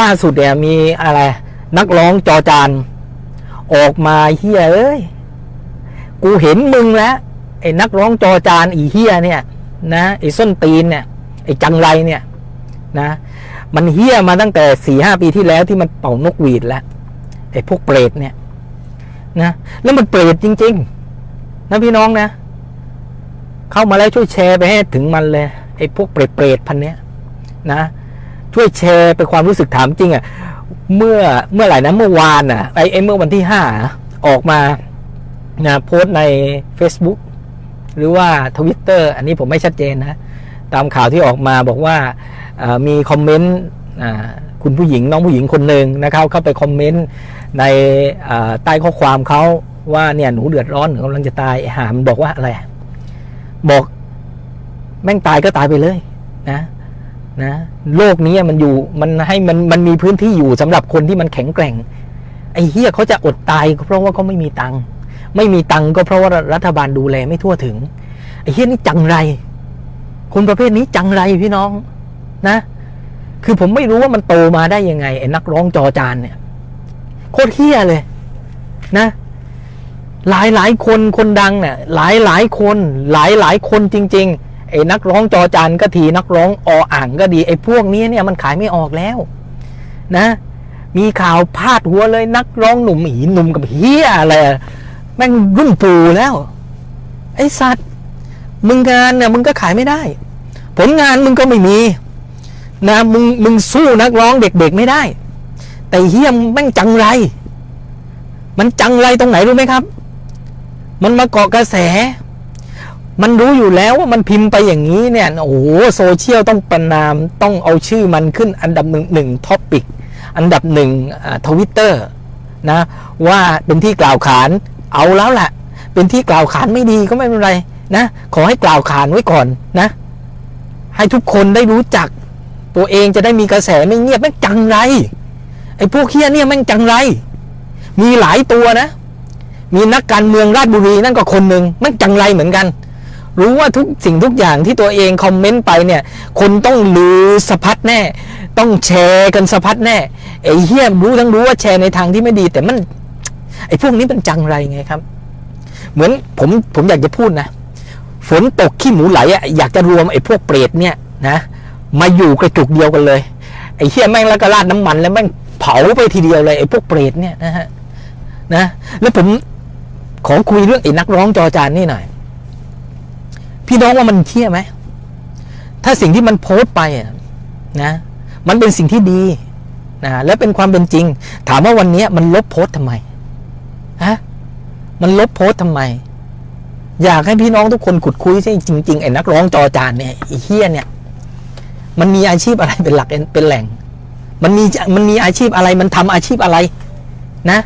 ล่าสุดเนี่ยมีอะไร นักร้องจอจานออกมาเฮียเอ้ย กูเห็นมึงแล้วไอ้นักร้องจอจานอีเฮียเนี่ย นะไอ้ส้นตีนเนี่ยไอ้จังไรเนี่ย นะ มันเฮียมาตั้งแต่สี่ห้าปีที่แล้วที่มันเป่านกหวีดแล้วไอ้พวกเปรตเนี่ย นะแล้วมันเปรตจริง ๆ นะพี่น้องนะ เข้ามาแล้วช่วยแชร์ไปให้ถึงมันเลยไอ้พวกเปรตๆพันเนี้ยนะ ช่วยแชร์ไปความรู้สึกถามจริงอะ่ะเมื่อเมื่อไหร่นะเมื่อวานอะไอ้ไอเมื่อวันที่ห้าออกมานะโพสใน Facebook หรือว่าทวิตเตอร์อันนี้ผมไม่ชัดเจนนะ ตามข่าวที่ออกมาบอกว่ามีคอมเมนต์คุณผู้หญิงน้องผู้หญิงคนหนึ่งนะครับ เข้าไปคอมเมนต์ในใต้ข้อความเขาว่าเนี่ยหนูเดือดร้อนหนูกำลังจะตายหามบอกว่าอะไรบอกแม่งตายก็ตายไปเลยนะ นะโลกนี้มันอยู่มันให้มันมันมีพื้นที่อยู่สำหรับคนที่มันแข็งแกร่ง ไอ้เฮียเขาจะอดตายเพราะว่าเขาไม่มีตังค์ไม่มีตังค์ก็เพราะว่ารัฐบาลดูแลไม่ทั่วถึงไอ้เฮียนี่จังไร คนประเภทนี้จังไรพี่น้องนะ คือผมไม่รู้ว่ามันโตมาได้ยังไงไอ้นักร้องจอจานเนี่ยโคตรเฮียเลย นะ หลายหลายคนคนดังเนี่ยหลายหลายคน หลายหลายคนจริง ๆ ไอ้นักร้องจอจานก็ทีนักร้องออ่างก็ดีไอ้พวกนี้เนี่ยมันขายไม่ออกแล้ว นะ มีข่าวพาดหัวเลยนักร้องหนุ่มหีหนุ่มกับเฮียอะไรแม่งรุ่นปู่แล้ว ไอ้สัตว์มึงงานเนี่ยมึงก็ขายไม่ได้ ผลงานมึงก็ไม่มี นะมึงมึงสู้นักร้องเด็กๆไม่ได้ แต่เฮียมแม่งจังไร มันจังไรตรงไหนรู้ไหมครับ มันมาเกาะกระแส มันรู้อยู่แล้วว่ามันพิมพ์ไปอย่างนี้เนี่ยโอ้โหโซเชียลต้องประนามต้องเอาชื่อมันขึ้นอันดับหนึ่งหนึ่งท็อปิกอันดับหนึ่งทวิตเตอร์นะว่าเป็นที่กล่าวขานเอาแล้วแหละเป็นที่กล่าวขานไม่ดีก็ไม่เป็นไรนะขอให้กล่าวขานไว้ก่อนนะ ให้ทุกคนได้รู้จัก ตัวเองจะได้มีกระแสไม่เงียบแม่งจังไรไอ้พวกเฮี้ยเนี่ยแม่งจังไร มีหลายตัวนะ มีนักการเมืองราชบุรีนั่นก็คนหนึ่งแม่งจังไรเหมือนกัน รู้ว่าทุกสิ่งทุกอย่างที่ตัวเองคอมเมนต์ไปเนี่ย คนต้องลือสะพัดแน่ ต้องแชร์กันสะพัดแน่ไอ้เฮียรู้ทั้งรู้ว่าแชร์ในทางที่ไม่ดี แต่มันไอ้พวกนี้มันจังไรไงครับ เหมือนผมผมอยากจะพูดนะฝนตกขี้หมูไหลอะอยากจะรวมไอ้พวกเปรตเนี่ยนะมาอยู่กระจุกเดียวกันเลยไอ้เหี้ยแม่งแล้วก็ราดน้ำมันแล้วแม่งเผาไปทีเดียวเลยไอ้พวกเปรตเนี่ยนะฮะนะแล้วผมขอคุยเรื่องไอ้นักร้องจอจานนี่หน่อย พี่น้องว่ามันเที่ยไหม ถ้าสิ่งที่มันโพสต์ไปนะ มันเป็นสิ่งที่ดีนะและเป็นความเป็นจริง ถามว่าวันนี้มันลบโพสต์ทำไมฮะมันลบโพสต์ทำไม อยากให้พี่น้องทุกคนขุดคุยใช่จริงๆไอ้นักร้องจอจานเนี่ยไอ้เฮี้ยเนี่ย มันมีอาชีพอะไรเป็นหลักเป็นแหล่ง มันมีมันมีอาชีพอะไรมันทำอาชีพอะไร นะ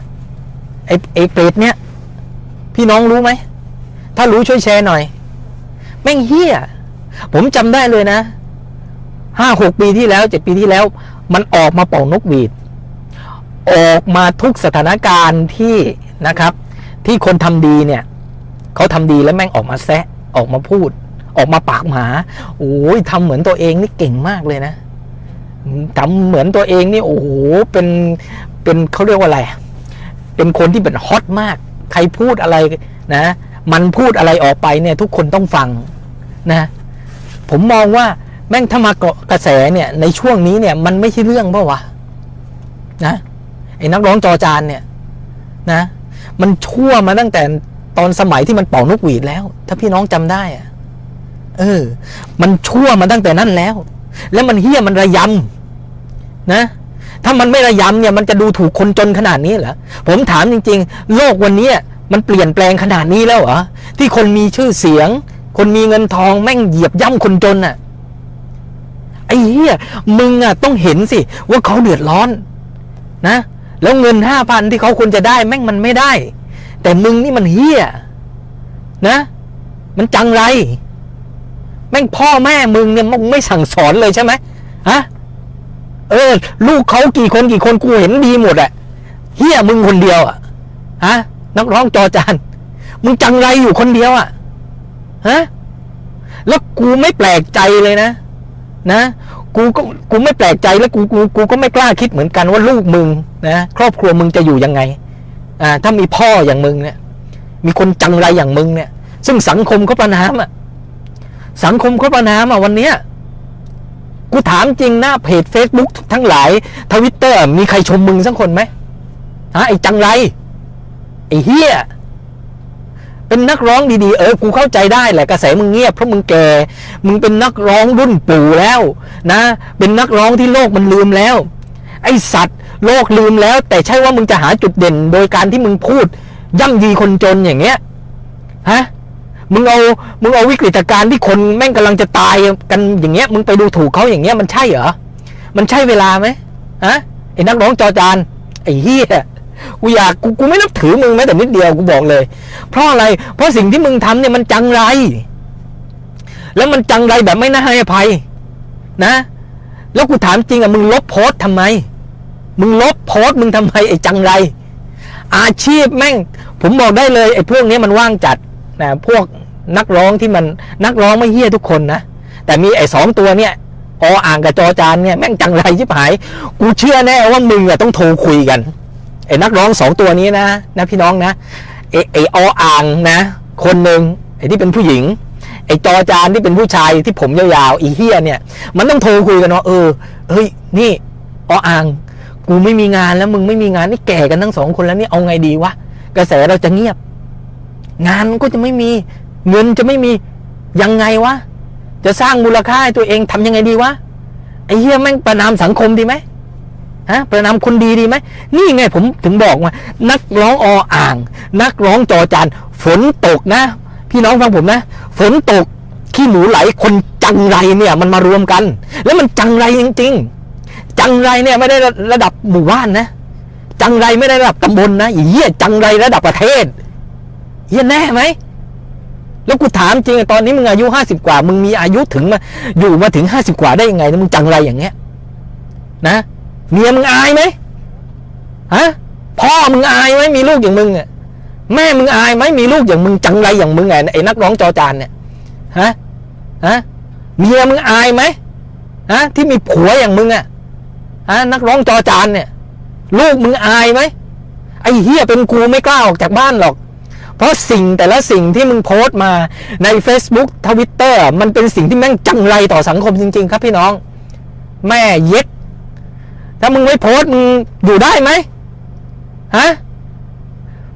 ไอ้ไอ้เปรตเนี่ย พี่น้องรู้ไหมถ้ารู้ช่วยแชร์หน่อย แม่งเฮี้ย ผมจำได้เลยนะห้าหกปีที่แล้วเจ็ดปีที่แล้ว มันออกมาเป่านกหวีด ออกมาทุกสถานการณ์ที่นะครับ ที่คนทำดีเนี่ยเขาทำดีแล้วแม่งออกมาแซะออกมาพูด ออกมาปากหมาโอ้ยทำเหมือนตัวเองนี่เก่งมากเลยนะทำเหมือนตัวเองนี่โอ้โหเป็นเป็นเขาเรียกว่าอะไร เป็นคนที่เป็นฮอตมาก ใครพูดอะไรนะ มันพูดอะไรออกไปเนี่ยทุกคนต้องฟังนะผมมองว่าแม่งถ้ามาเกาะกระแสเนี่ยในช่วงนี้เนี่ยมันไม่ใช่เรื่องเปล่าวะนะไอ้นักร้องจอจานเนี่ยนะมันชั่วมาตั้งแต่ตอนสมัยที่มันเป่านกหวีดแล้ว ถ้าพี่น้องจำได้อะเออ มันชั่วมาตั้งแต่นั้นแล้ว แล้วมันเฮี้ยมันระยำนะ ถ้ามันไม่ระยำเนี่ยมันจะดูถูกคนจนขนาดนี้เหรอผมถามจริง ๆ โลกวันนี้ มันเปลี่ยนแปลงขนาดนี้แล้วเหรอที่คนมีชื่อเสียง คนมีเงินทองแม่งเหยียบย่ำคนจนอะไอ้เหี้ยมึงอะต้องเห็นสิ ว่าเขาเดือดร้อน นะ แล้วเงินห้าพันที่เขาควรจะได้แม่งมันไม่ได้ แต่มึงนี่มันเฮี้ยนะ มันจังไร แม่งพ่อแม่มึงเนี่ยมึงไม่สั่งสอนเลยใช่ไหมฮะเออ ลูกเขากี่คนกี่คนกูเห็นดีหมดอะเฮียมึงคนเดียวอะฮะ นักร้องจอจานมึงจังไรอยู่คนเดียวอะฮะแล้วกูไม่แปลกใจเลยนะ นะกูก็กูไม่แปลกใจแล้วกูกูกูก็ไม่กล้าคิดเหมือนกันว่าลูกมึงนะครอบครัวมึงจะอยู่ยังไงอ่าถ้ามีพ่ออย่างมึงเนี่ย มีคนจังไรอย่างมึงเนี่ย ซึ่งสังคมเขาประนามอะสังคมเขาประนามอะวันเนี้ยกูถามจริงหน้าเพจ Facebook ทั้งหลายทวิตเตอร์มีใครชมมึงสักคนไหมฮะไอ้จังไร ไอ้เฮียเป็นนักร้องดีๆ เออ กูเข้าใจได้แหละกระแสมึงเงียบเพราะมึงแก่ มึงเป็นนักร้องรุ่นปู่แล้ว นะ เป็นนักร้องที่โลกมันลืมแล้ว ไอสัตว์ โลกลืมแล้ว แต่ใช่ว่ามึงจะหาจุดเด่น โดยการที่มึงพูด ย่ำยีคนจนอย่างเงี้ย ฮะ มึงเอา มึงเอาวิกฤตการณ์ที่คนแม่งกำลังจะตายกันอย่างเงี้ย มึงไปดูถูกเขาอย่างเงี้ยมันใช่เหรอ มันใช่เวลาไหมฮะ ไอ้นักร้องจอจาน ไอ้เฮีย กูอยากกูกูไม่นับถือมึงแม้แต่นิดเดียวกูบอกเลย เพราะอะไร เพราะสิ่งที่มึงทำเนี่ยมันจังไร แล้วมันจังไรแบบไม่น่าให้อภัย นะ แล้วกูถามจริงอะมึงลบโพสต์ทำไม มึงลบโพสต์มึงทำไมไอ้จังไร อาชีพแม่ง ผมบอกได้เลยไอ้พวกนี้มันว่างจัดนะพวกนักร้องที่มันนักร้องไม่เฮี้ยทุกคนนะแต่มีไอ้สองตัวเนี่ยออ่างกับจอจานเนี่ยแม่งจังไรชิบหาย กูเชื่อแน่ว่ามึงอะต้องโทรคุยกัน ไอ้นักร้องสองตัวนี้นะนะพี่น้องนะไอ้ไอ้ออ่างนะ คนหนึ่งไอ้ที่เป็นผู้หญิง ไอ้จอจานที่เป็นผู้ชายที่ผมยาวๆอีเฮียเนี่ย มันต้องโทรคุยกันว่าเออเฮ้ยนี่ออ่างกูไม่มีงานแล้วมึงไม่มีงานนี่แก่กันทั้งสองคนแล้วนี่เอาไงดีวะกระแสเราจะเงียบ งานก็จะไม่มีเงินจะไม่มียังไงวะจะสร้างมูลค่าให้ตัวเองทำยังไงดีวะไอ้เฮียแม่งประนามสังคมดีไหม ฮะประนามคนดีดีไหมนี่ไงผมถึงบอกว่า นักร้องออ่าง นักร้องจอจานฝนตกนะ พี่น้องฟังผมนะ ฝนตกขี้หมูไหลคนจังไรเนี่ยมันมารวมกัน แล้วมันจังไรจริง ๆ จังไรเนี่ยไม่ได้ระดับหมู่บ้านนะ จังไรไม่ได้ระดับตำบลนะอ้เหี้ยจังไรระดับประเทศเหี้ยแน่ไหมแล้วกูถามจริงอะตอนนี้มึงอายุห้าสิบกว่า มึงมีอายุถึงมาอยู่มาถึงห้าสิบกว่าได้ยังไงนะมึงจังไรอย่างเงี้ย นะ เมียมึงอายไหมฮะพ่อมึงอายไหมมีลูกอย่างมึงอะแม่มึงอายไหมมีลูกอย่างมึงจังไรอย่างมึงไงไอ้นักร้องจอจานเนี่ยฮะฮะเมียมึงอายไหมฮะที่มีผัวอย่างมึงอะฮะนักร้องจอจานเนี่ย ลูกมึงอายไหมไอ้เฮียเป็นกูไม่กล้าออกจากบ้านหรอก เพราะสิ่งแต่ละสิ่งที่มึงโพสต์มาใน Facebook ทวิตเตอร์มันเป็นสิ่งที่แม่งจังไรต่อสังคมจริง ๆ ครับพี่น้อง แม่เย็ด ถ้ามึงไม่โพสมึงอยู่ได้ไหมฮะ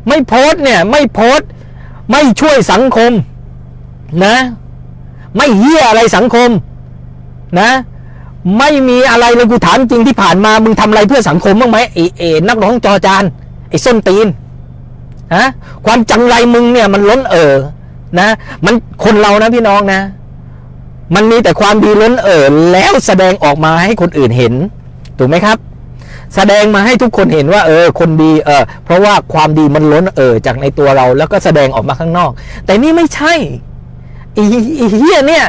ไม่โพสเนี่ย ไม่โพสไม่ช่วยสังคม นะ ไม่เหี้ยอะไรสังคม นะ ไม่มีอะไรเลยกูถามจริงที่ผ่านมามึงทำอะไรเพื่อสังคมบ้างไหมไอเอนักร้องจอจานไอส้นตีนฮะความจังไรมึงเนี่ยมันล้นเอ่อนะ มันคนเรานะพี่น้องนะ มันมีแต่ความดีล้นเอ่อแล้วแสดงออกมาให้คนอื่นเห็น ถูกไหมครับ แสดงมาให้ทุกคนเห็นว่าเออคนดีเออเพราะว่าความดีมันล้นเออจากในตัวเราแล้วก็แสดงออกมาข้างนอก แต่นี่ไม่ใช่อีอีเฮียเนี่ย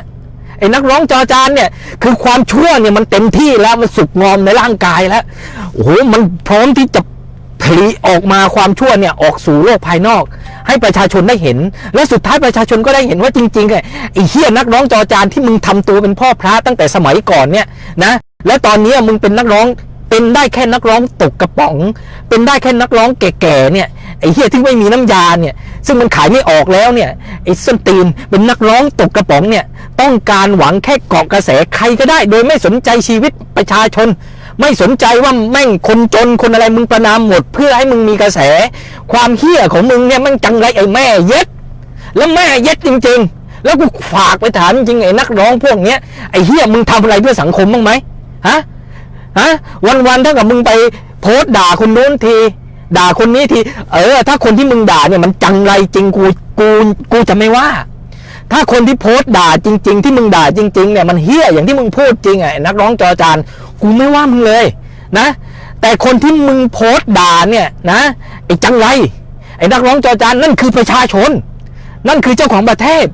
ไอ้นักร้องจอจานเนี่ยคือความชั่วเนี่ยมันเต็มที่แล้วมันสุกงอมในร่างกายแล้วโอ้โหมันพร้อมที่จะผลิออกมาความชั่วเนี่ยออกสู่โลกภายนอก ให้ประชาชนได้เห็น และสุดท้ายประชาชนก็ได้เห็นว่าจริงๆไอ้เฮียนักร้องจอจานที่มึงทำตัวเป็นพ่อพระตั้งแต่สมัยก่อนเนี่ยนะ และตอนนี้มึงเป็นนักร้องเป็นได้แค่นักร้องตกกระป๋อง เป็นได้แค่นักร้องแก่ๆเนี่ยไอ้เฮียที่ไม่มีน้ำยาเนี่ย ซึ่งมันขายไม่ออกแล้วเนี่ยไอ้ส้นตีนเป็นนักร้องตกกระป๋องเนี่ย ต้องการหวังแค่เกาะกระแสใครก็ได้ โดยไม่สนใจชีวิตประชาชน ไม่สนใจว่าแม่งคนจนคนอะไรมึงประนามหมด เพื่อให้มึงมีกระแส ความเฮี้ยของมึงเนี่ยมันจังไรไอ้แม่เย็ด แล้วแม่เย็ดจริง ๆ แล้วกูฝากไปถามจริงไอ้นักร้องพวกเนี้ยไอ้เฮี้ยมึงทำอะไรเพื่อสังคมบ้างไหม ฮะฮะวันๆถ้ากับมึงไปโพสด่าคนโน้นที ด่าคนนี้ที เออ ถ้าคนที่มึงด่าเนี่ยมันจังไรจริงกูกูกูจะไม่ว่า ถ้าคนที่โพสด่าจริง ๆ ที่มึงด่าจริง ๆ เนี่ยมันเฮี้ยอย่างที่มึงพูดจริงไอ้นักร้องจอจานกูไม่ว่ามึงเลยนะ แต่คนที่มึงโพสด่าเนี่ยนะไอ้จังไรไอ้นักร้องจอจานนั่นคือประชาชน นั่นคือเจ้าของประเทศ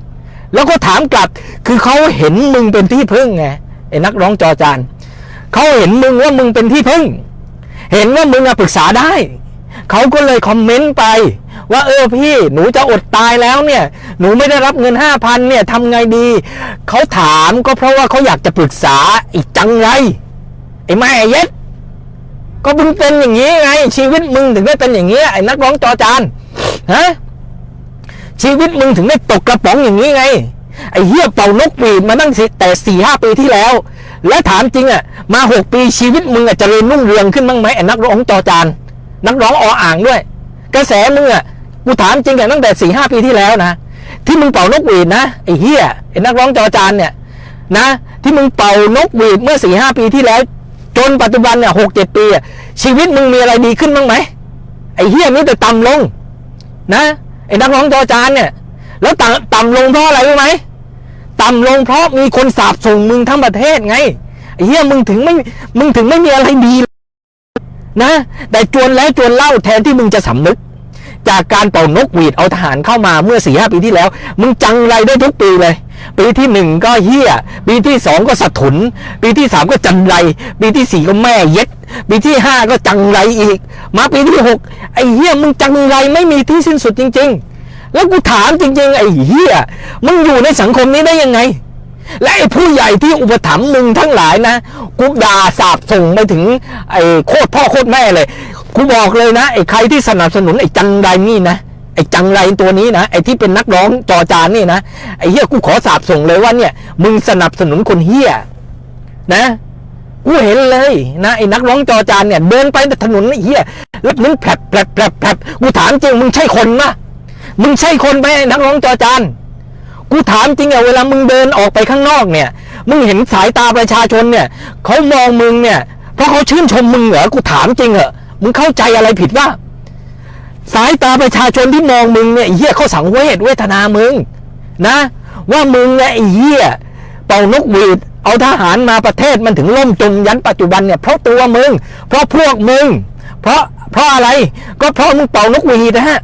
แล้วก็ถามกลับคือเขาเห็นมึงเป็นที่พึ่งไงไอ้นักร้องจอจาน เขาเห็นมึงว่ามึงเป็นที่พึ่ง เห็นว่ามึงอะปรึกษาได้ เขาก็เลยคอมเมนต์ไป ว่าเออพี่หนูจะอดตายแล้วเนี่ย หนูไม่ได้รับเงินห้าพันเนี่ยทำไงดี เขาถามก็เพราะว่าเขาอยากจะปรึกษาอีกจังไรไอ้แม่เย็ดก็มึงเป็นอย่างนี้ไง ชีวิตมึงถึงได้เป็นอย่างนี้ไอ้นักร้องจอจานฮะชีวิตมึงถึงได้ตกกระป๋องอย่างนี้ไง ไอ้เหี้ยเป่านกหวีดมาตั้งสิแต่สี่ห้าปีที่แล้ว และถามจริงอะ มาหกปีชีวิตมึงอะเริญรุ่งเรืองขึ้นบ้างไหมไอ้นักร้องจอจานนักร้องออ่างด้วย กระแสมึงอะกูถามจริงอะตั้งแต่สี่ห้าปีที่แล้วนะที่มึงเป่านกหวีดนะไอ้เหี้ยไอ้นักร้องจอจานเนี่ยนะ ที่มึงเป่านกหวีดเมื่อสี่ห้าปีที่แล้ว จนปัจจุบันเนี่ยหกเจ็ดปีชีวิตมึงมีอะไรดีขึ้นบ้างไหมไอ้เฮียนี่แต่ต่ำลง นะไอ้นักร้องจอจานเนี่ย แล้วต่ำต่ำลงเพราะอะไรรู้ไหมต่ำลงเพราะมีคนสาบส่งมึงทั้งประเทศไงเฮียมึงถึงไม่มึงถึงไม่มีอะไรดีนะ แต่จวนแล้วจวนเล่าแทนที่มึงจะสำนึก จากการเป่านกหวีดเอาทหารเข้ามาเมื่อสี่ห้าปีที่แล้ว มึงจังไรได้ทุกปีเลย ปีที่หนึ่งก็เฮียปีที่สองก็สะทุน ปีที่สามก็จันไร ปีที่สี่ก็แม่เย็ด ปีที่ห้าก็จังไรอีก มาปีที่หกไอ้เฮียมึงจังไรไม่มีที่สิ้นสุดจริง ๆ แล้วกูถามจริงๆไอ้เฮียมึงอยู่ในสังคมนี้ได้ยังไง และไอ้ผู้ใหญ่ที่อุปถัมภ์มึงทั้งหลายนะกูด่าสาบส่งไปถึงไอ้โคตรพ่อโคตรแม่เลยกูบอกเลยนะไอ้ใครที่สนับสนุนไอ้จังไรนี่นะไอ้จังไรตัวนี้นะไอ้ที่เป็นนักร้องจอจานนี่นะไอ้เฮียกูขอสาบส่งเลยว่าเนี่ย มึงสนับสนุนคนเฮียนะกูเห็นเลยนะไอ้นักร้องจอจานเนี่ย เดินไปถนนไอ้เฮียแล้วมึงแผลบแผลบแผลบแผลบกูถามจริงมึงใช่คนมะ มึงใช่คนไหมไอ้นักร้องจอจานกูถามจริงอะเวลามึงเดินออกไปข้างนอกเนี่ย มึงเห็นสายตาประชาชนเนี่ยเขามองมึงเนี่ย เพราะเขาชื่นชมมึงเหรอกูถามจริงเหรอมึงเข้าใจอะไรผิดว่า สายตาประชาชนที่มองมึงเนี่ยเหี้ยเขาสังเวชเวทนามึง นะ ว่ามึงเนี่ยไอ้เหี้ยเป่านกหวีดเอาทหารมาประเทศมันถึงล่มจมยันปัจจุบันเนี่ยเพราะตัวมึง เพราะพวกมึง เพราะเพราะอะไร ก็เพราะมึงเป่านกหวีดนะฮะ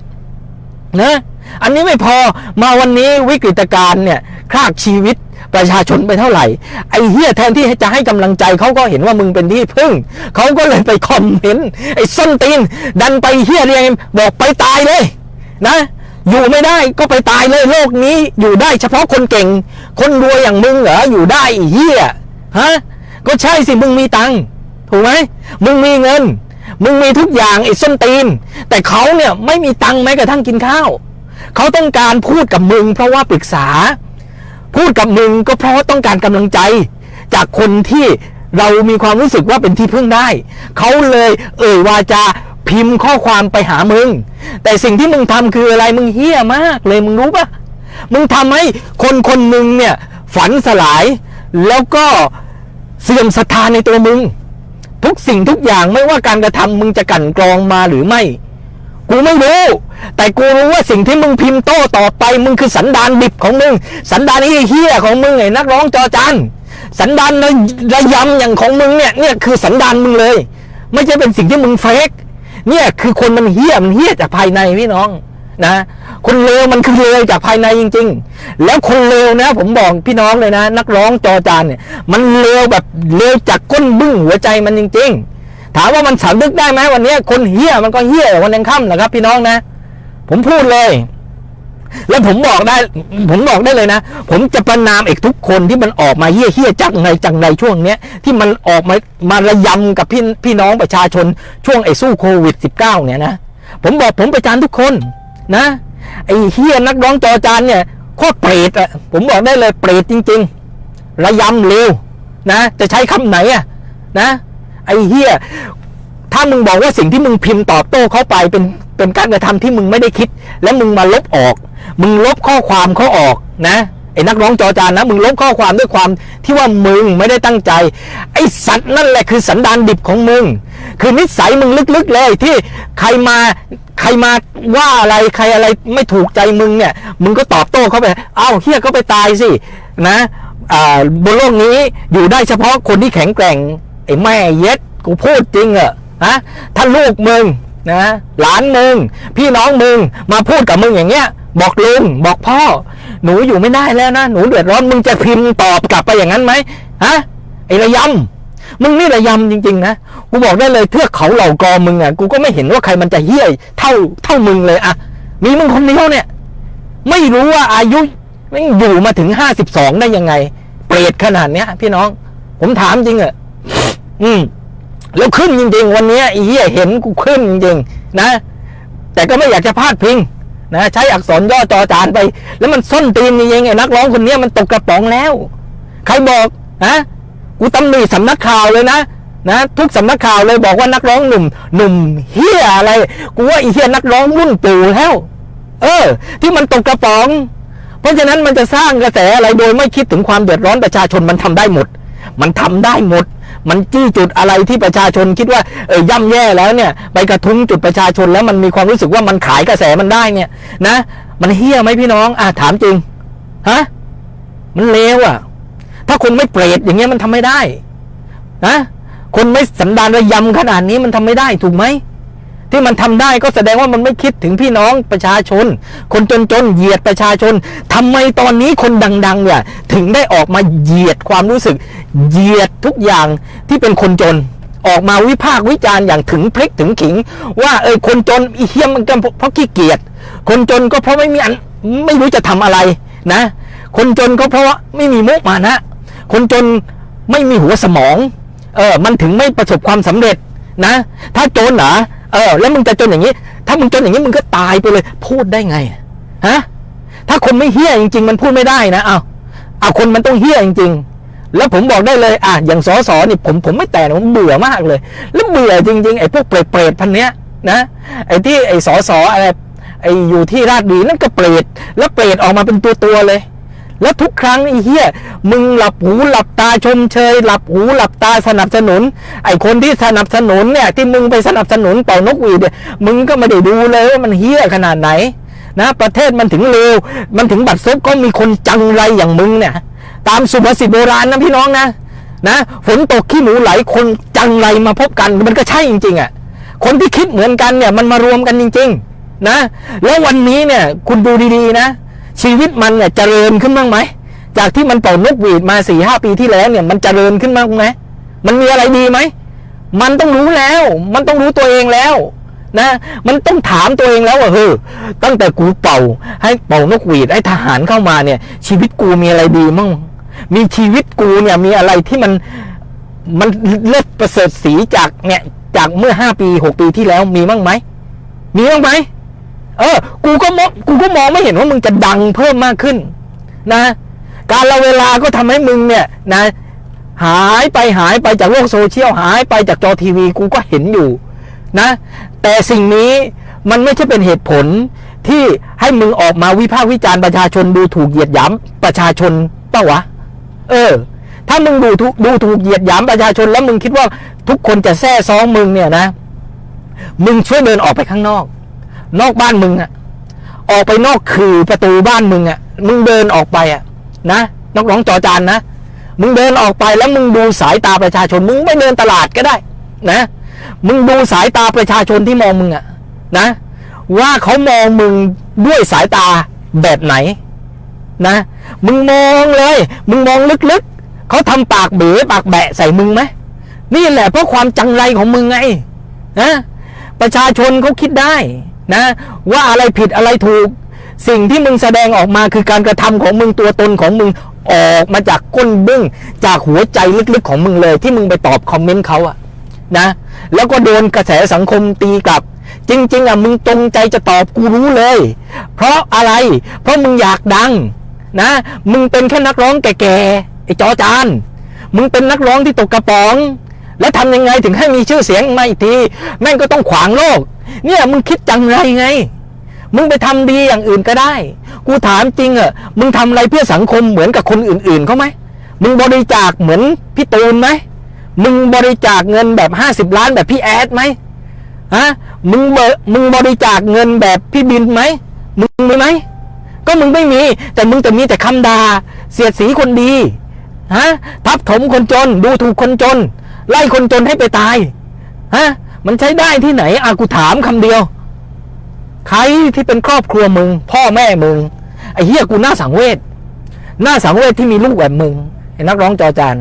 นะอันนี้ไม่พอมาวันนี้วิกฤตการณ์เนี่ยครากชีวิตประชาชนไปเท่าไหร่ ไอ้เฮียแทนที่จะให้กำลังใจเขาก็เห็นว่ามึงเป็นที่พึ่ง เขาก็เลยไปคอมเมนต์ไอ้ส้นตีน ดันไปเฮียเรียงบอกไปตายเลยนะ อยู่ไม่ได้ก็ไปตายเลยโลกนี้ อยู่ได้เฉพาะคนเก่ง คนรวยอย่างมึงเหรออยู่ได้เฮียฮะก็ใช่สิมึงมีตังค์ถูกไหมมึงมีเงิน มึงมีทุกอย่างไอ้ส้นตีน แต่เขาเนี่ยไม่มีตังค์แม้กระทั่งกินข้าว เขาต้องการพูดกับมึง เพราะว่าปรึกษา พูดกับมึงก็เพราะว่าต้องการกำลังใจ จากคนที่เรามีความรู้สึกว่าเป็นที่พึ่งได้ เขาเลยเอ่ยวาจาพิมพ์ข้อความไปหามึง แต่สิ่งที่มึงทำคืออะไรมึงเฮี้ยมากเลยมึงรู้ปะมึงทำให้คนคนหนึ่งเนี่ยฝันสลาย แล้วก็เสื่อมศรัทธาในตัวมึง ทุกสิ่งทุกอย่างไม่ว่าการกระทำมึงจะกั่นกรองมาหรือไม่ กูไม่รู้ แต่กูรู้ว่าสิ่งที่มึงพิมพ์โต้ต่อไป มึงคือสันดานดิบของมึง สันดานไอ้เฮี้ยของมึงไอ้นักร้องจอจานสันดานระระยำอย่างของมึงเนี่ยเนี่ยคือสันดานมึงเลย ไม่ใช่เป็นสิ่งที่มึงเฟกเนี่ยคือคนมันเฮี้ยมันเฮี้ยจากภายในพี่น้อง นะคนเลวมันคือเลวจากภายในจริง ๆ แล้วคนเลวนะ ผมบอกพี่น้องเลยนะ นักร้องจอจานเนี่ย มันเลวแบบเลวจากก้นบึ้งหัวใจมันจริง ๆ ถามว่ามันสำนึกได้ไหมวันนี้คนเฮี้ยมันก็เฮี้ยวันยังค่ำนะครับ พี่น้องนะ ผมพูดเลย แล้วผมบอกได้ ผมบอกได้เลยนะ ผมจะประนามเอกทุกคนที่มันออกมาเฮี้ยเฮี้ยจังในจังในช่วงเนี้ยที่มันออกมามาระยำกับพี่พี่น้องประชาชนช่วงไอ้สู้โควิด -19 เนี่ยนะผมบอกผมประจานทุกคน นะไอ้เฮียนักร้องจอจานเนี่ยโคตรเปรตอะผมบอกได้เลยเปรตจริง ๆ ระยำเร็วนะ จะใช้คำไหนอะนะไอ้เฮียถ้ามึงบอกว่าสิ่งที่มึงพิมพ์ตอบโต้เขาไปเป็นเป็นการกระทำที่มึงไม่ได้คิด แล้วมึงมาลบออก มึงลบข้อความเขาออกนะไอ้นักร้องจอจานนะมึงลบข้อความด้วยความที่ว่ามึงไม่ได้ตั้งใจ ไอ้สัตว์นั่นแหละคือสันดานดิบของมึง คือนิสัยมึงลึกๆเลยที่ใครมา ใครมาว่าอะไรใครอะไรไม่ถูกใจมึงเนี่ย มึงก็ตอบโต้เขาไป เอ้าเฮียก็ไปตายสินะอ่าบนโลกนี้อยู่ได้เฉพาะคนที่แข็งแกร่งไอ้แม่เย็ดกูพูดจริงเหรอฮะถ้าลูกมึงนะหลานมึง พี่น้องมึงมาพูดกับมึงอย่างเงี้ย บอกลุงบอกพ่อ หนูอยู่ไม่ได้แล้วนะ หนูเดือดร้อนมึงจะพิมพ์ตอบกลับไปอย่างนั้นไหมฮะไอ้ระยำมึงนี่ระยำจริง ๆ นะ กูบอกได้เลยเทือกเขาเหล่ากอมึงอะกูก็ไม่เห็นว่าใครมันจะเฮี้ยเท่าเท่ามึงเลยอะมีมึงคนเดียวเนี่ย ไม่รู้ว่าอายุม่งอยู่มาถึงห้าสิบสองได้ยังไง เปรตขนาดเนี้ย พี่น้อง ผมถามจริงเหอะอืมแล้วขึ้นจริง ๆ วันนี้ไอ้เหี้ยเห็นกูขึ้นจริง ๆ นะ แต่ก็ไม่อยากจะพลาดพิงนะใช้อักษรย่อจอจานไป แล้วมันส้นตีนจริงๆไอ้นักร้องคนนี้มันตกกระป๋องแล้ว ใครบอกนะกูตำหนิสำนักข่าวเลยนะ นะทุกสำนักข่าวเลยบอกว่านักร้องหนุ่ม หนุ่มเฮียอะไร กูว่าอ้เฮียนักร้องรุ่นปู่แล้ว เออ ที่มันตกกระป๋อง เพราะฉะนั้นมันจะสร้างกระแสอะไรโดยไม่คิดถึงความเดือดร้อนประชาชนมันทำได้หมด มันทำได้หมด มันจี้จุดอะไรที่ประชาชนคิดว่าเออย่ำแย่แล้วเนี่ย ไปกระทุ้งจุดประชาชนแล้วมันมีความรู้สึกว่ามันขายกระแสมันได้เนี่ย นะ มันเฮี้ยไหมพี่น้องอะถามจริงฮะมันเลวอะ ถ้าคนไม่เปรตอย่างเงี้ยมันทำไม่ได้ นะ คนไม่สันดานระยำขนาดนี้มันทำไม่ได้ถูกไหมที่มันทำได้ก็แสดงว่ามันไม่คิดถึงพี่น้องประชาชน คนจนๆเหยียดประชาชนทำไมตอนนี้คนดัง ๆ เนี่ย ถึงได้ออกมาเหยียดความรู้สึก เหยียดทุกอย่างที่เป็นคนจน ออกมาวิพากษ์วิจารณ์อย่างถึงพริกถึงขิง ว่าเออคนจนอีเฮี้ยมันก็เพราะขี้เกียจคนจนก็เพราะไม่มีอันไม่รู้จะทำอะไรนะ คนจนก็เพราะว่าไม่มีมุกมานะ คนจนไม่มีหัวสมอง เออ มันถึงไม่ประสบความสำเร็จนะ ถ้าจนเหรอเออ แล้วมึงจะจนอย่างนี้ ถ้ามึงจนอย่างนี้มึงก็ตายไปเลย พูดได้ไงฮะถ้าคนไม่เฮี้ยจริง ๆ มันพูดไม่ได้นะเอาเอาคนมันต้องเฮี้ยจริง ๆ แล้วผมบอกได้เลย อะอย่างสอสอนี่ผมผมไม่แต่นะผมเบื่อมากเลย แล้วเบื่อจริง ๆ ไอ้พวกเปรตๆพันเนี้ยนะไอ้ที่ไอ้สอสออะไรไอ้อยู่ที่ราชบุรีนั่นก็เปรตแล้วเปรตออกมาเป็นตัวๆเลย แล้วทุกครั้งไอ้เหี้ยมึงหลับหูหลับตาชมเชย หลับหูหลับตาสนับสนุน ไอ้คนที่สนับสนุนเนี่ยที่มึงไปสนับสนุนเป่านกหวีดเนี่ยมึงก็ไม่ได้ดูเลยว่ามันเหี้ยขนาดไหนนะประเทศมันถึงเลวมันถึงบัดซบก็มีคนจังไรอย่างมึงเนี่ย ตามสุภาษิตโบราณนะพี่น้องนะนะฝนตกขี้หมูไหลคนจังไรมาพบกันมันก็ใช่จริงๆอะคนที่คิดเหมือนกันเนี่ยมันมารวมกันจริง ๆ นะ แล้ววันนี้เนี่ยคุณดูดีๆนะ ชีวิตมันเนี่ยเจริญขึ้นบ้างไหมจากที่มันเป่านกหวีดมาสี่ห้าปีที่แล้วเนี่ยมันเจริญขึ้นบ้างไหมมันมีอะไรดีไหมมันต้องรู้แล้ว มันต้องรู้ตัวเองแล้วนะ มันต้องถามตัวเองแล้วว่าเฮ้ยตั้งแต่กูเป่า ให้เป่านกหวีดให้ทหารเข้ามาเนี่ย ชีวิตกูมีอะไรดีมั่งมีชีวิตกูเนี่ยมีอะไรที่มันมันเลิศประเสริฐสีจากเนี่ยจากเมื่อห้าปีหกปีที่แล้วมีบ้างไหมมีบ้างไหม เออ กูก็มองกูก็มองไม่เห็นว่ามึงจะดังเพิ่มมากขึ้น นะ การละเวลาก็ทำให้มึงเนี่ยนะ หายไปหายไปจากโลกโซเชียลหายไปจากจอทีวีกูก็เห็นอยู่นะ แต่สิ่งนี้มันไม่ใช่เป็นเหตุผลที่ให้มึงออกมาวิพากษ์วิจารณ์ประชาชนดูถูกเหยียดหยามประชาชนเปล่าวะ เออ ถ้ามึงดูถูกดูถูกเหยียดหยามประชาชนแล้วมึงคิดว่าทุกคนจะแซ่ซ้องมึงเนี่ยนะ มึงช่วยเดินออกไปข้างนอก นอกบ้านมึงอะออกไปนอกคือประตูบ้านมึงอะมึงเดินออกไปอะนะนกร้องจอจานนะมึงเดินออกไปแล้วมึงดูสายตาประชาชน มึงไม่เดินตลาดก็ได้ นะ มึงดูสายตาประชาชนที่มองมึงอะนะ ว่าเขามองมึงด้วยสายตาแบบไหน นะ มึงมองเลย มึงมองลึกๆเขาทำปากเบ๋ปากแบะใส่มึงไหมนี่แหละเพราะความจังไรของมึงไงนะประชาชนเขาคิดได้ นะ ว่าอะไรผิดอะไรถูก สิ่งที่มึงแสดงออกมาคือการกระทำของมึงตัวตนของมึงออกมาจากก้นบึ้งจากหัวใจลึกๆของมึงเลยที่มึงไปตอบคอมเมนต์เขาอะนะ แล้วก็โดนกระแสสังคมตีกลับ จริง ๆอะมึงตรงใจจะตอบกูรู้เลย เพราะอะไร เพราะมึงอยากดังนะ มึงเป็นแค่นักร้องแก่ๆไอ้จอจานมึงเป็นนักร้องที่ตกกระป๋อง แล้วทำยังไงถึงให้มีชื่อเสียงมาอีกทีแม่งก็ต้องขวางโลก เนี่ยมึงคิดจังไรไง มึงไปทำดีอย่างอื่นก็ได้ กูถามจริงอะมึงทำอะไรเพื่อสังคมเหมือนกับคนอื่นๆเขาไหมมึงบริจาคเหมือนพี่ตูนไหมมึงบริจาคเงินแบบห้าสิบล้านแบบพี่แอดไหมฮะมึงเบมึงบริจาคเงินแบบพี่บินไหมมึงมีไหมก็มึงไม่มี แต่มึงจะมีแต่คำด่าเสียดสีคนดีฮะทับถมคนจน ดูถูกคนจน ไล่คนจนให้ไปตายฮะ มันใช้ได้ที่ไหนอากูถามคำเดียว ใครที่เป็นครอบครัวมึง พ่อแม่มึง ไอ้เฮียกูหน้าสังเวชหน้าสังเวชที่มีลูกแบบมึงไอ้นักร้องจอจาน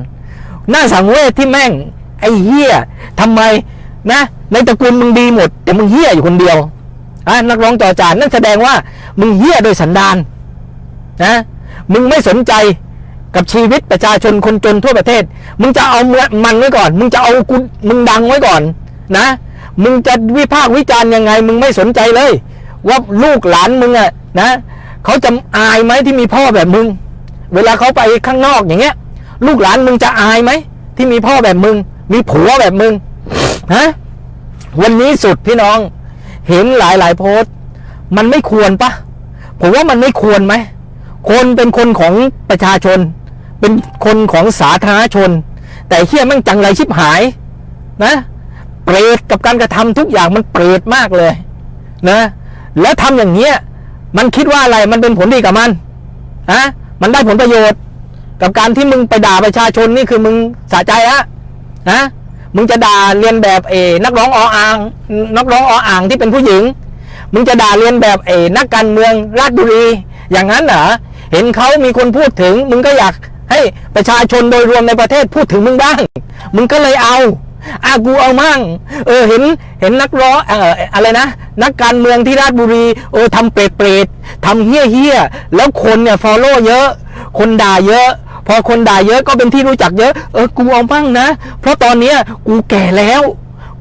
หน้าสังเวชที่แม่ง ไอ้เฮียทำไมนะ ในตระกูลมึงดีหมด แต่มึงเฮียอยู่คนเดียวอะนักร้องจอจานนั่นแสดงว่า มึงเฮี้ยโดยสันดานนะมึงไม่สนใจกับชีวิตประชาชนคนจนทั่วประเทศ มึงจะเอามันไว้ก่อน มึงจะเอากูมึงดังไว้ก่อน นะ มึงจะวิพากษ์วิจารณ์ยังไง มึงไม่สนใจเลย ว่าลูกหลานมึงอะนะเขาจะอายไหมที่มีพ่อแบบมึง เวลาเขาไปข้างนอกอย่างเงี้ย ลูกหลานมึงจะอายไหมที่มีพ่อแบบมึง มีผัวแบบมึงฮะวันนี้สุดพี่น้อง เห็นหลายหลายโพสต์ มันไม่ควรปะผมว่ามันไม่ควรไหมคนเป็นคนของประชาชน เป็นคนของสาธารณชน แต่เฮี้ยแม่งจังไรชิบหายนะ เปรตกับการกระทำทุกอย่างมันเปรตมากเลยนะ แล้วทำอย่างเงี้ยมันคิดว่าอะไรมันเป็นผลดีกับมันฮะมันได้ผลประโยชน์ กับการที่มึงไปด่าประชาชนนี่คือมึงสะใจอะนะมึงจะด่าเรียนแบบเอนักร้องออ่าง นักร้องออ่างที่เป็นผู้หญิง มึงจะด่าเรียนแบบเอนักการเมืองราชบุรี อย่างนั้นเหรอเห็นเขามีคนพูดถึง มึงก็อยากให้ประชาชนโดยรวมในประเทศพูดถึงมึงบ้าง มึงก็เลยเอา อากูเอามั่ง เออเห็นเห็นนักร้องเอออะไรนะ นักการเมืองที่ราชบุรี เออทำเปรตเปรตๆทำเฮี้ยเฮี้ยแล้วคนเนี่ยฟอลโล่เยอะ คนด่าเยอะ พอคนด่าเยอะก็เป็นที่รู้จักเยอะ เออกูเอาบ้างนะ เพราะตอนเนี้ยกูแก่แล้ว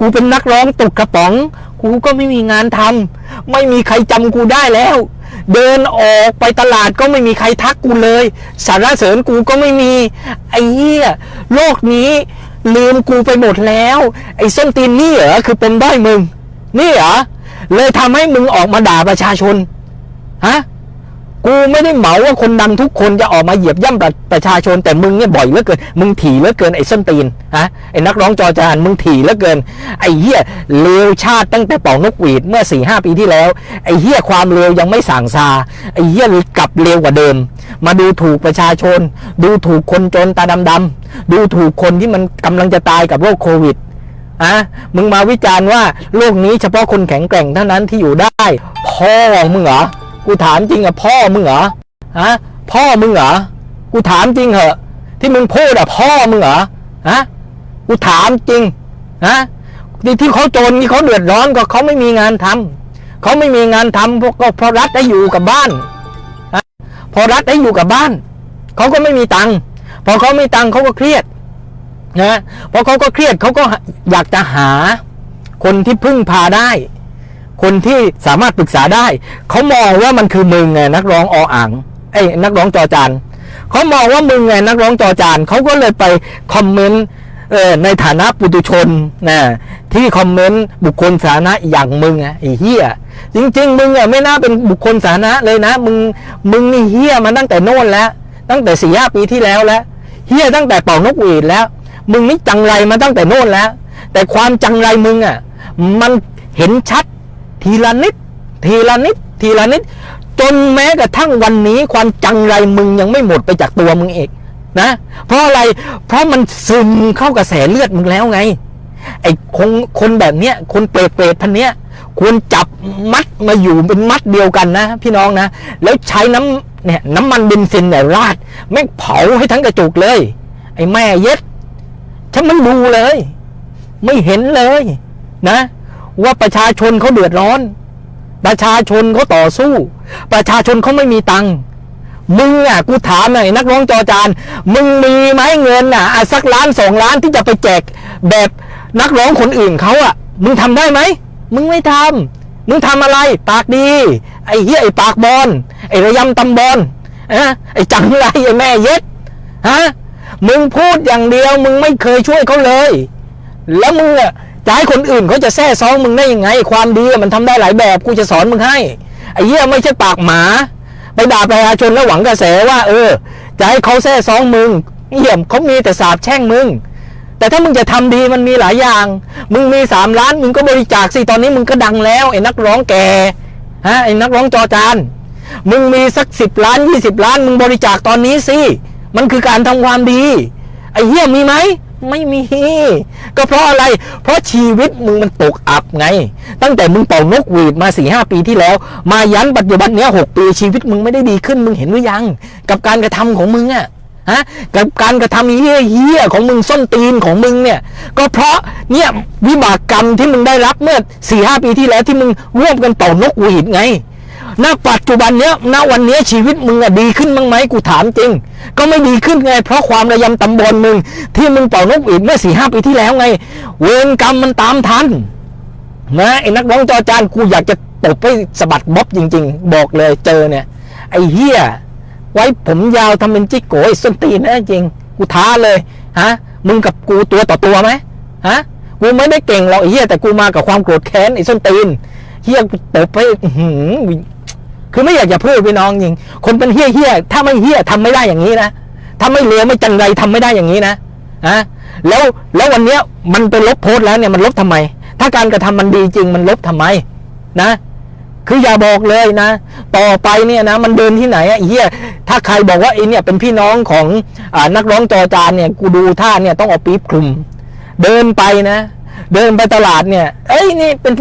กูเป็นนักร้องตกกระป๋อง กูก็ไม่มีงานทำไม่มีใครจำกูได้แล้ว เดินออกไปตลาดก็ไม่มีใครทักกูเลย สารเสริญกูก็ไม่มีไอ้เหี้ยโลกนี้ ลืมกูไปหมดแล้ว ไอ้ส้นตีนนี่เหรอคือเป็นได้อยมึง นี่เหรอเลยทำให้มึงออกมาด่าประชาชนฮะกูไม่ได้เหมาว่าคนดังทุกคนจะออกมาเหยียบย่ำประประชาชน แต่มึงเนี่ยบ่อยเหลือเกิน มึงถี่เหลือเกินไอ้ส้นตีนฮะไอ้นักร้องจอจานมึงถี่เหลือเกิน ไอ้เหี้ยเลวชาติตั้งแต่เป่านกหวีดเมื่อสี่ห้าปีที่แล้ว ไอ้เหี้ยความเลวยังไม่สั่งซาไอ้เหี้ยกลับเลวกว่าเดิม มาดูถูกประชาชน ดูถูกคนจนตาดำๆ ดูถูกคนที่มันกำลังจะตายกับโรคโควิดอะมึงมาวิจารณ์ว่าโลกนี้เฉพาะคนแข็งแกร่งเท่านั้นที่อยู่ได้ พ่อมึงเหรอกูถามจริงอะพ่อมึงเหรอฮะพ่อมึงเหรอกูถามจริงเหอะ ที่มึงพูดอะพ่อมึงเหรอฮะกูถามจริงฮะที่ที่เขาจนที่เขาเดือดร้อนก็เขาไม่มีงานทำเขาไม่มีงานทำพวกก็เพราะรัฐให้อยู่กับบ้านฮะพอรัฐให้อยู่กับบ้าน เขาก็ไม่มีตังค์ พอเขาไม่มีตังค์เขาก็เครียดนะพราะเขาก็เครียดเขาก็อยากจะหาคนที่พึ่งพาได้ คนที่สามารถปรึกษาได้ เขามองว่ามันคือมึงไงนักร้องออ่างไอ้ยนักร้องจอจานเขามองว่ามึงไงนักร้องจอจานเขาก็เลยไปคอมเมนต์เออในฐานะปุถุชนนะที่คอมเมนต์บุคคลสาธารณะอย่างมึงอะไอ้เฮียจริง ๆ มึงอะไม่น่าเป็นบุคคลสาธารณะเลยนะ มึงมึงนี่เฮียมาตั้งแต่โน่นแล้ว ตั้งแต่สี่ห้าปีที่แล้วแล้ว เฮียตั้งแต่เป่านกหวีดแล้ว มึงนี่จังไรมาตั้งแต่โน่นแล้ว แต่ความจังไรมึงอะ มันเห็นชัด ทีละนิด ทีละนิด ทีละนิด จนแม้กระทั่งวันนี้ ความจังไรมึงยังไม่หมดไปจากตัวมึงเองนะ เพราะอะไร เพราะมันซึมเข้ากระแสเลือดมึงแล้วไง ไอ้คงคนแบบเนี้ย คนเปรตเปรตพันเนี้ย ควรจับมัดมาอยู่เป็นมัดเดียวกันนะ พี่น้องนะ แล้วใช้น้ำเนี่ยน้ำมันเบนซินเนี่ยราดแม่งเผาให้ทั้งกระจุกเลย ไอ้แม่เย็ดฉันไม่ดูเลย ไม่เห็นเลยนะ ว่าประชาชนเขาเดือดร้อน ประชาชนเขาต่อสู้ ประชาชนเขาไม่มีตังค์มึงอะกูถามหน่อยนักร้องจอจานมึงมีไหมเงินอะอะสักล้านสองล้านที่จะไปแจกแบบนักร้องคนอื่นเขาอะ มึงทำได้ไหม มึงไม่ทำมึงทำอะไร ปากดี ไอ้เหี้ยไอ้ปากบอลไอ้ระยำตำบอลอะไอ้จังไรไอ้แม่เย็ดฮะมึงพูดอย่างเดียว มึงไม่เคยช่วยเขาเลย แล้วมึงอะจะให้คนอื่นเขาจะแซ่ซ้องมึงได้ยังไง ความดีมันทำได้หลายแบบกูจะสอนมึงให้ไอ้เหี้ยไม่ใช่ปากหมา ไปด่าประชาชนแล้วหวังกระแสว่า เออจะให้เขาแซ่ซ้องมึงเหี้ยมเขามีแต่สาบแช่งมึง แต่ถ้ามึงจะทำดีมันมีหลายอย่าง มึงมีสามล้านมึงก็บริจาคสิตอนนี้มึงก็ดังแล้วไอ้นักร้องแกฮะไอ้นักร้องจอจานมึงมีสักสิบล้านยี่สิบล้าน มึงบริจาคตอนนี้สิมันคือการทำความดี ไอ้เหี้ยมีไหมไม่มี ก็เพราะอะไร เพราะชีวิตมึงมันตกอับไง ตั้งแต่มึงเป่านกหวีดมาสี่ห้าปีที่แล้ว มายันปัจจุบันเนี้ยหกปีชีวิตมึงไม่ได้ดีขึ้นมึงเห็นหรือยัง กับการกระทำของมึงอะ ฮะกับการกระทำเฮี้ยเฮี้ยของมึงส้นตีนของมึงเนี่ย ก็เพราะเนี่ยวิบากกรรมที่มึงได้รับเมื่อสี่ห้าปีที่แล้วที่มึงร่วมกันเป่านกหวีดไงณปัจจุบันเนี้ยณวันเนี้ยชีวิตมึงอะดีขึ้นบ้างไหมกูถามจริง ก็ไม่ดีขึ้นไง เพราะความระยำตำบลมึง ที่มึงเป่านกหวีดเมื่อสี่ห้าปีที่แล้วไง เวรกรรมมันตามทันนะไอ้นักร้องจอจานกูอยากจะตบให้สะบัดบ๊อบจริง ๆ บอกเลยเจอเนี่ย ไอ้เฮี้ย ไว้ผมยาวทำเป็นจิกโกไอ้ส้นตีนนะจริง กูท้าเลยฮะมึงกับกูตัวต่อตัวไหมฮะกูไม่ได้เก่งหรอกไอ้เฮียแต่กูมากับความโกรธแค้นไอ้ส้นตีนเฮียกูตบไปหือคือไม่อยากจะพูดพี่น้องจริง คนเป็นเฮี้ยเฮี้ยถ้าไม่เฮี้ยทำไม่ได้อย่างนี้นะถ้าไม่เลวไม่จังไรทำไม่ได้อย่างนี้นะฮะแล้วแล้ววันเนี้ยมันไปลบโพสต์แล้วเนี่ยมันลบทำไม ถ้าการกระทำมันดีจริงมันลบทำไมนะ คืออย่าบอกเลยนะ ต่อไปเนี่ยนะมันเดินที่ไหนอะเฮียถ้าใครบอกว่าไอ้เนี่ยเป็นพี่น้องของอนักร้องจอจานเนี่ยกูดูท่าเนี่ยต้องเอาปี๊บคลุม เดินไปนะ เดินไปตลาดเนี่ย เอ้ยนี่เป็น